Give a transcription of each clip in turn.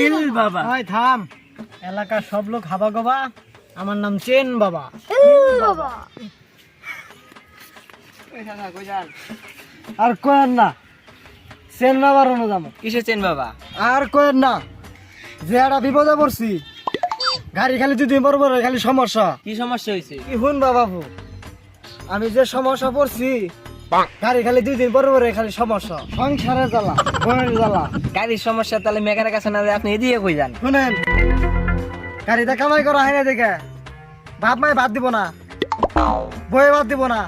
ইল বাবা। ওই থাম। এলাকার সব লোক হাবা গবা আমার নাম চেন বাবা। আর কয়েন না। চেন বাবার অনুদাম কিসে চেন বাবা? আর কয়েন না। যে একটা বিপদে পড়ছি গাড়ি খালি দুদিন পর পর খালি সমস্যা। কি সমস্যা হয়েছে কি শুন বাবা আমি যে সমস্যা পড়ছি গাড়ি খালি দুই দিন পরে পরে খালি সমস্যা। সংসারে জ্বালা ঘরের জ্বালা। গাড়ির সমস্যা তাহলে মেকারের কাছে না আপনি এদিকে কই যান? শুনেন গাড়িতে কামাই করা হয় না দেখে। বাপ মায় বাদ দিব না বয়ে বাদ দিব না।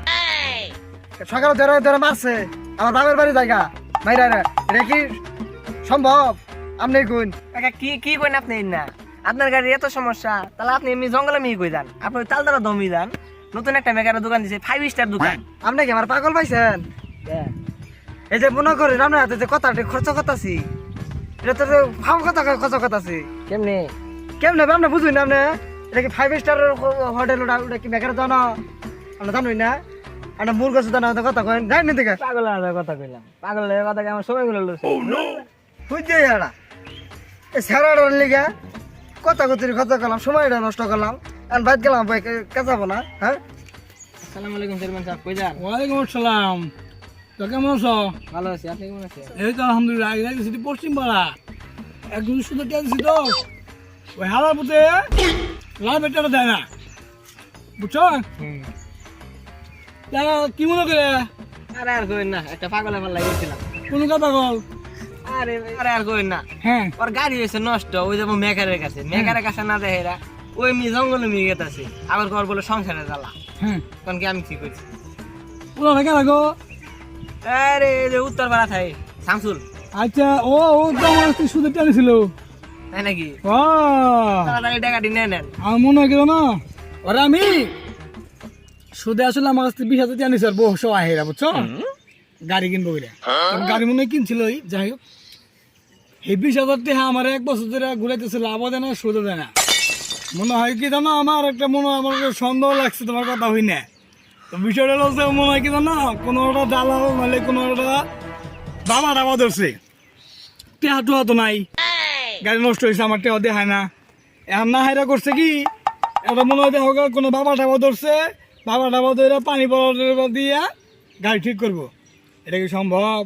সকালে ধরে ধরে মারছে আমার বাপের বাড়ি জায়গা। মাইরা রে কি সম্ভব? আপনি কোন কি কি কইন আপনি না? আপনার গাড়ির এত সমস্যা তাহলে আপনি এমনি জঙ্গলে মিহি কই যান? আপনি তালদারা দমি যান। নতুন একটা মেকারের দোকান দিছে ফাইভ স্টার দোকান। আপনি কি আমার পাগল পাইছেন? এই যে মনে করেন আপনার হাতে যে কথাটা খরচ কথাছি এটা তো ফাম কথা খরচ কথাছি কেমনে? কেমনে আপনি বুঝুন না আপনি? এটা কি ফাইভ স্টার হোটেল ওটা ওটা কি বেকার জানো আপনি জানুই না? আপনার মূল গাছ জানা কথা কয়েন জানি দেখে পাগল কথা কইলাম। পাগল কথা কি আমার সময়গুলো লইছে বুঝছে এরা। এই স্যারাটার লিগে কথা কথির কথা করলাম সময়টা নষ্ট করলাম। আর বাইক গেলাম ভাই কাঁচাবো না হ্যাঁ? আসসালামু আলাইকুম চেয়ারম্যান সাহেব কই যান? ওয়ালাইকুম আসসালাম। তো কেমন আছো? ভালো আছি আপনি কেমন আছেন? এই তো আলহামদুলিল্লাহ আগে গেছি পশ্চিম একজন শুধু টেনছি তো। ওই হালার পুঁতে লাল বেটাটা দেয় না। বুঝছ? কি মনে করে? আরে না একটা পাগলে ভালো লাগিয়েছিলাম কোন কথা বল আরে আরে আর কইন না। হ্যাঁ। ওর গাড়ি হয়েছে নষ্ট ওই যাব মেকারের কাছে। মেকারের কাছে না দেখে ওই এমনি জঙ্গলে মিয়ে গেছে আবার কর বলে সংসারে জ্বালা। হ্যাঁ তখন কি আমি কি করছি পুরো রেখে রাখো আরে যে উত্তর পাড়া থাই শামসুল। আচ্ছা ও ও তো আমার তাই নাকি? ও। তাড়াতাড়ি টাকাটি নিয়ে নেন। আমার মনে হয় না। ওরা আমি সুদে আসলে আমার কাছে বিশ হাজার টেনিস আর বহু সব আহেরা বুঝছ? গাড়ি কিনবো বলে কারণ গাড়ি মনে হয় কিনছিল যাই হোক। এই বিশ হাজার টাকা আমার এক বছর ধরে ঘুরাইতেছে লাভও দেয় না সুদও দেয় না। মনে হয় কি জানো, আমার একটা মনে হয়, আমার সন্দেহ লাগছে, তোমার কথা হই না। তো বিষয়টা যে, মনে হয় কি জানো, কোনো একটা দালাল, নাহলে কোনো একটা বাবা ডাবা ধরছে। টেহা টুহা তো নাই। গাড়ি নষ্ট হয়েছে, আমার টেহা দেখায় না। এখন না হাইরা করছে কি এটা মনে হয় দেখো, কোনো বাবা টাবা ধরছে, বাবা টাবা ধরে পানি বড় দিয়ে গাড়ি ঠিক করব। এটা কি সম্ভব?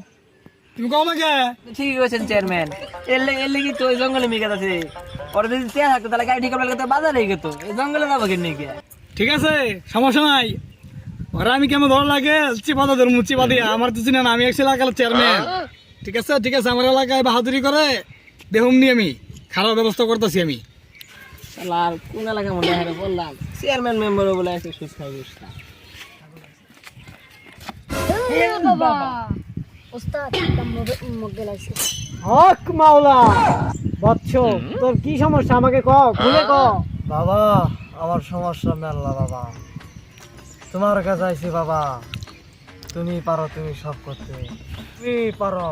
তুমি কম কে ঠিকই করেছেন চেয়ারম্যান। এর লেগে এর লেগে তো ওই জঙ্গলে মিয়ে গেছে ওরা যদি চেয়ে থাকতো তাহলে গাড়ি ঠিক বাজারে গেত এই জঙ্গলে যাব কেন নাকি ঠিক আছে সমস্যা নাই। ওরা আমি কেমন ধর লাগে চিপা ধর চিপা দিয়ে। আমার তো চিনে না আমি একশো এলাকার চেয়ারম্যান। ঠিক আছে ঠিক আছে আমার এলাকায় বাহাদুরি করে দেখুন নি আমি। খারাপ ব্যবস্থা করতেছি আমি। আর কোন এলাকার মধ্যে হেরে বললাম চেয়ারম্যান মেম্বার বলে একটা সুস্থ বাবা। ওস্তাদ মগে লাগছে হক মাওলা। বৎস তোর কি সমস্যা? আমাকে ক খুলে ক বাবা আমার সমস্যা মেলা বাবা। তোমার কাছে আইছি বাবা। তুমি পারো তুমি সব করতে। তুমি পারো।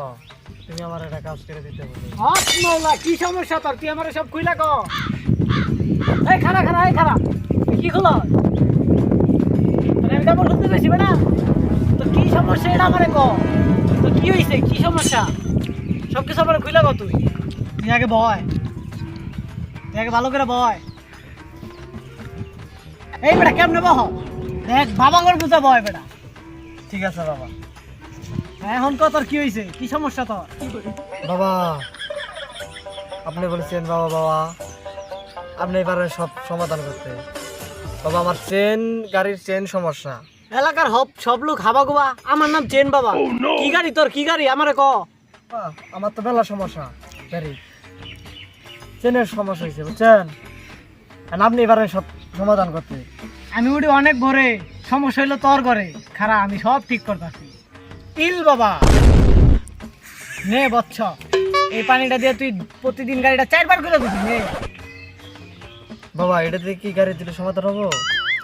তুমি আমার একটা কাজ করে দিতে বলো। হক মাওলা কি সমস্যা তোর? তুই আমার সব খুইলা ক এই খানা খানা এই খানা তুই কি খোলো? আমি কাপড় খুলতে বেশি না তো কি সমস্যা এটা আমারে ক কি হইছে? কি সমস্যা? সব কিছু আমার খুইলা ক তুই তুই আগে বয়। তুই আগে ভালো করে বয়। এই বেটা কেমনে বহ? দেখ বাবা করে বুঝা বয় বেটা। ঠিক আছে বাবা। এখন কত তোর কি হয়েছে কি সমস্যা তোর? বাবা আপনি বলেছেন বাবা বাবা। আপনি পারেন সব সমাধান করতে। বাবা আমার চেন গাড়ির চেন সমস্যা। এলাকার হব সব লোক হাবা গোবা আমার নাম চেন বাবা। কি গাড়ি তোর? কি গাড়ি? আমারে ক। আমার তো মেলা সমস্যা। গাড়ি চেনের সমস্যা হয়েছে বুঝছেন? আর আপনি পারেন সব সমাধান করতে। আমি উঠি অনেক ভরে। সমস্যা হইল তোর ঘরে। খারাপ আমি সব ঠিক করতেছি। ইল বাবা। নে বচ্ছ এই পানিটা দিয়ে তুই প্রতিদিন গাড়িটা চারবার করে দিবি নে। বাবা এটা দিয়ে কি গাড়ি দিলে সমাধান হব?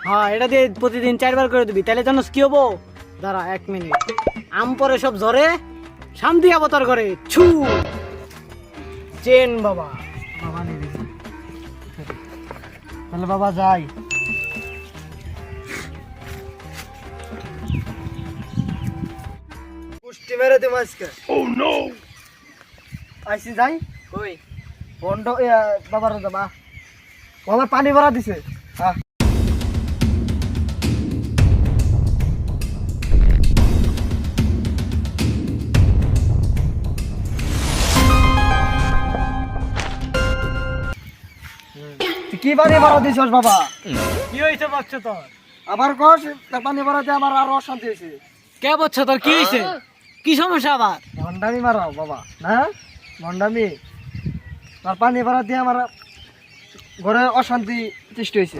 হ্যাঁ এটা দিয়ে প্রতিদিন চারবার করে দিবি তাহলে জানোস কি হব? দাঁড়া এক মিনিট। আম পরে সব ঝরে শান্তি অবতার করে ছু। চেন বাবা। বাবা নিয়ে তাহলে বাবা যাই। পুষ্টি মেরে দিম আজকে। ও নো আইসি যাই। কই? বন্ড বাবার বাবা। বাবার পানি ভরা দিছে। হ্যাঁ। কি পানি ভরা দিছস বাবা? কি হয়েছে বাচ্চা তোর আবার কস তা পানি দিয়ে আমার আরও অশান্তি হয়েছে কে বাচ্চা তোর কি হয়েছে কি সমস্যা আবার? ভন্ডামি মারাও বাবা না? ভন্ডামি আর পানি ভরা দিয়ে আমার ঘরে অশান্তি সৃষ্টি হয়েছে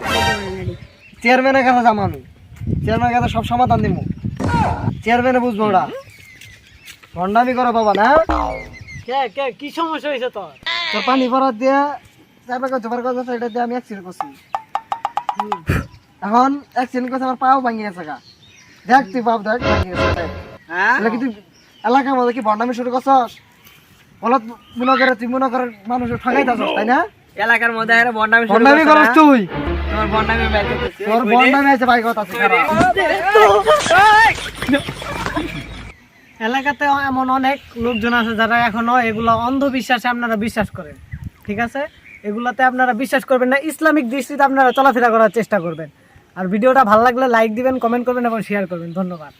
চেয়ারম্যানের কাছে যাম আমি। চেয়ারম্যানের কাছে সব সমাধান দিব চেয়ারম্যানে বুঝব ওরা ভন্ডামি করো বাবা না? কে কে কি সমস্যা হয়েছে তোর? তোর পানি ভরা দিয়ে তারপরে কত বার কথা এটা দিয়ে আমি অ্যাক্সিডেন্ট করছি। এখন অ্যাক্সিডেন্ট করছে আমার পাও ভাঙিয়ে গেছে গা। দেখ তুই বাপ দেখ ভাঙিয়ে গেছে হ্যাঁ? তাহলে কি এলাকার মধ্যে কি ভন্ডামি শুরু করছস? বলত মনে করে তুই মনে করে মানুষের ঠকাই থাকস তাই না? এলাকার মধ্যে আরে বন্ডামি শুরু ভন্ডামি করছে করস না? তুই তোমার বন্ডামি বাইর করতেছি তোর ভন্ডামি আছে ভাই কথা এলাকাতে এমন অনেক লোকজন আছে যারা এখনও এগুলো অন্ধবিশ্বাসে আপনারা বিশ্বাস করেন ঠিক আছে? এগুলাতে আপনারা বিশ্বাস করবেন না, ইসলামিক দৃষ্টিতে আপনারা চলাফেরা করার চেষ্টা করবেন। আর ভিডিওটা ভালো লাগলে লাইক দিবেন কমেন্ট করবেন এবং শেয়ার করবেন। ধন্যবাদ।